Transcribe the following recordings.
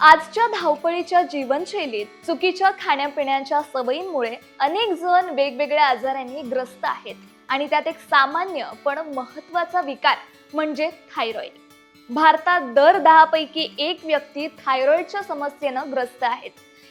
आजच्या धावपळीच्या जीवनशैलीत चुकीच्या खाण्यापिण्याच्या सवयींमुळे अनेक जण वेगवेगळ्या आजारांनी ग्रस्त आहेत. आणि त्यात एक सामान्य पण महत्त्वाचा विकार म्हणजे थायरॉईड भारतात दर दहा पैकी एक व्यक्ती थायरॉईडच्या समस्येनं ग्रस्त आहेत.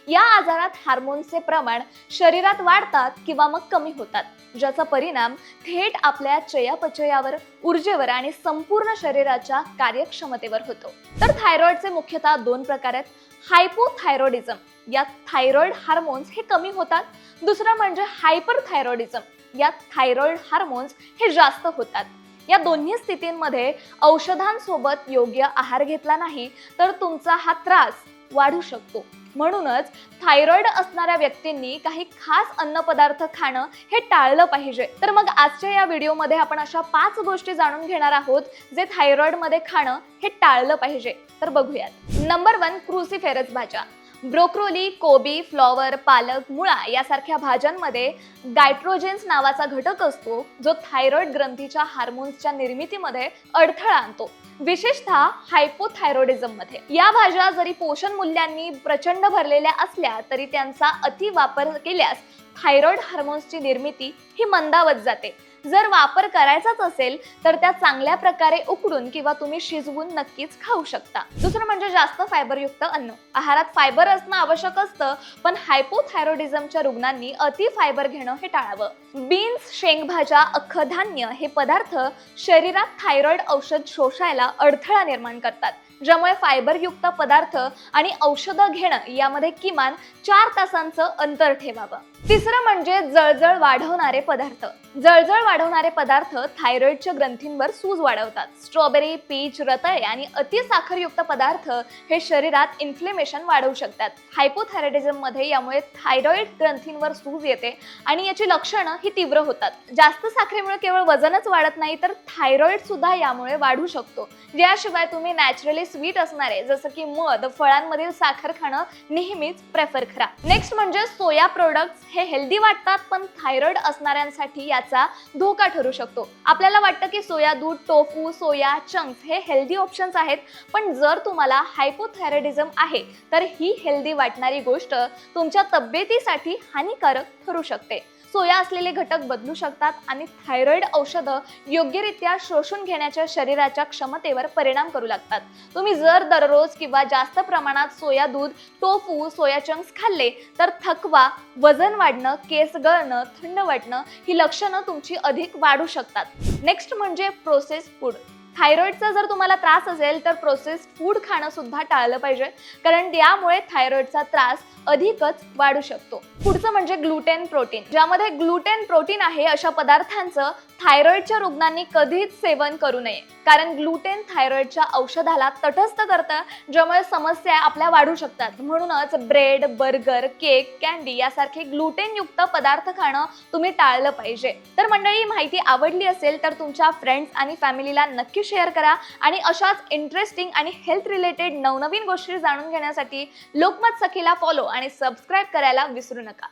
या आजारात हार्मोनचे प्रमाण शरीरात वाढतात किंवा मग कमी होतात ज्याचा परिणाम थेट आपल्या चयापचयावर ऊर्जेवर आणि संपूर्ण शरीराच्या कार्यक्षमतेवर होतो. तर थायरॉइडचे मुख्यतः दोन प्रकार आहेत. हायपोथायरॉइडिझम यात थायरॉइड हार्मोन्स हे कमी होतात. दुसरं म्हणजे हायपर थायरॉइडिझम यात थायरॉइड हार्मोन्स हे जास्त होतात. या दोन्ही स्थितींमध्ये औषधांसोबत योग्य आहार घेतला नाही तर तुमचा हा त्रास वाढू शकतो. म्हणूनच थायरॉइड असणाऱ्या व्यक्तींनी काही खास अन्नपदार्थ खाणं हे टाळलं पाहिजे. तर मग आजच्या या व्हिडिओमध्ये आपण अशा पाच गोष्टी जाणून घेणार आहोत जे थायरॉइडमध्ये खाणं हे टाळलं पाहिजे. तर बघूयात. नंबर वन क्रुसिफेरस भाज्या. ब्रोक्रोली कोबी फ्लॉवर पालक मुळा यासारख्या भाज्यांमध्ये गायट्रोजेन्स नावाचा घटक असतो जो थायरॉइड ग्रंथीच्या हार्मोन्सच्या निर्मितीमध्ये अडथळा आणतो. विशेषतः हायपोथायरॉइडिझममध्ये या भाज्या जरी पोषण मूल्यांनी प्रचंड भरलेल्या असल्या तरी त्यांचा अति वापर केल्यास थायरॉइड हार्मोन्सची निर्मिती ही मंदावत जाते. जर वापर करायचाच असेल तर त्या चांगल्या प्रकारे उकडून किंवा तुम्ही शिजवून नक्कीच खाऊ शकता. दुसरं म्हणजे जास्त फायबरयुक्त अन्न. आहारात फायबर असणं आवश्यक असतं पण हायपोथायरॉइडिझमच्या रुग्णांनी अति फायबर घेणं हे टाळावं. बीन्स शेंगभाज्या अख्खधान्य हे पदार्थ शरीरात थायरॉइड औषध शोषायला अडथळा निर्माण करतात. ज्यामुळे फायबरयुक्त पदार्थ आणि औषधं घेणं यामध्ये किमान चार तासांचं अंतर ठेवावं. तिसरं म्हणजे जळजळ वाढवणारे पदार्थ. जळजळ वाढवणारे पदार्थ थायरॉइडच्या ग्रंथींवर सूज वाढवतात. स्ट्रॉबेरी पीच रताळे आणि अतिसाखरयुक्त पदार्थ हे शरीरात इन्फ्लेमेशन वाढवू शकतात. हायपोथायरॉइडिझममध्ये यामुळे थायरॉइड ग्रंथींवर सूज येते आणि याची लक्षणं ही तीव्र होतात. जास्त साखरेमुळे केवळ वजनच वाढत नाही तर थायरॉइड सुद्धा यामुळे वाढू शकतो. याशिवाय तुम्ही नॅचरली स्वीट असणारे जसं की मध फळांमधील साखर खाणं नेहमीच प्रेफर करा. नेक्स्ट म्हणजे सोया प्रोडक्ट्स हे हेल्दी वाटतात पण थायरॉइड असणाऱ्यांसाठी याचा धोका ठरू शकतो. आपल्याला वाटतं की सोया दूध टोफू सोया चंक्स हे हेल्दी ऑप्शन्स आहेत पण जर तुम्हाला हायपोथायरॉइडिझम आहे तर ही हेल्दी वाटणारी गोष्ट तुमच्या तब्येतीसाठी हानिकारक ठरू शकते. सोया असलेले घटक बदलू शकतात आणि थायरॉइड औषधं योग्यरित्या शोषून घेण्याच्या शरीराच्या क्षमतेवर परिणाम करू लागतात. तुम्ही जर दररोज किंवा जास्त प्रमाणात सोया दूध टोफू सोया चंक्स खाल्ले तर थकवा वजन वाढणं केस गळणं थंड वाटणं ही लक्षणं तुमची अधिक वाढू शकतात. नेक्स्ट म्हणजे प्रोसेस फूड. थायरॉईडचा जर तुम्हाला त्रास असेल तर प्रोसेस फूड खाणं सुद्धा टाळलं पाहिजे. कारण यामुळे थायरॉईडचा त्रास अधिकच वाढू शकतो. पुढचं म्हणजे ग्लुटेन प्रोटीन ज्यामध्ये ग्लुटेन प्रोटीन आहे अशा पदार्थांचं थायरॉईडच्या रुग्णांनी कधीच सेवन करू नये. कारण ग्लुटेन थायरॉईडच्या औषधाला तटस्थ करतं ज्यामुळे समस्या आपल्या वाढू शकतात. म्हणूनच ब्रेड बर्गर केक कॅन्डी यासारखे ग्लुटेनयुक्त पदार्थ खाणं तुम्ही टाळलं पाहिजे. तर मंडळी ही माहिती आवडली असेल तर तुमच्या फ्रेंड्स आणि फॅमिलीला नक्की शेअर करा. आणि अशाच इंटरेस्टिंग आणि हेल्थ रिलेटेड नवनवीन गोष्टी जाणून घेण्यासाठी लोकमत सखीला फॉलो आणि सबस्क्राईब करायला विसरू नका.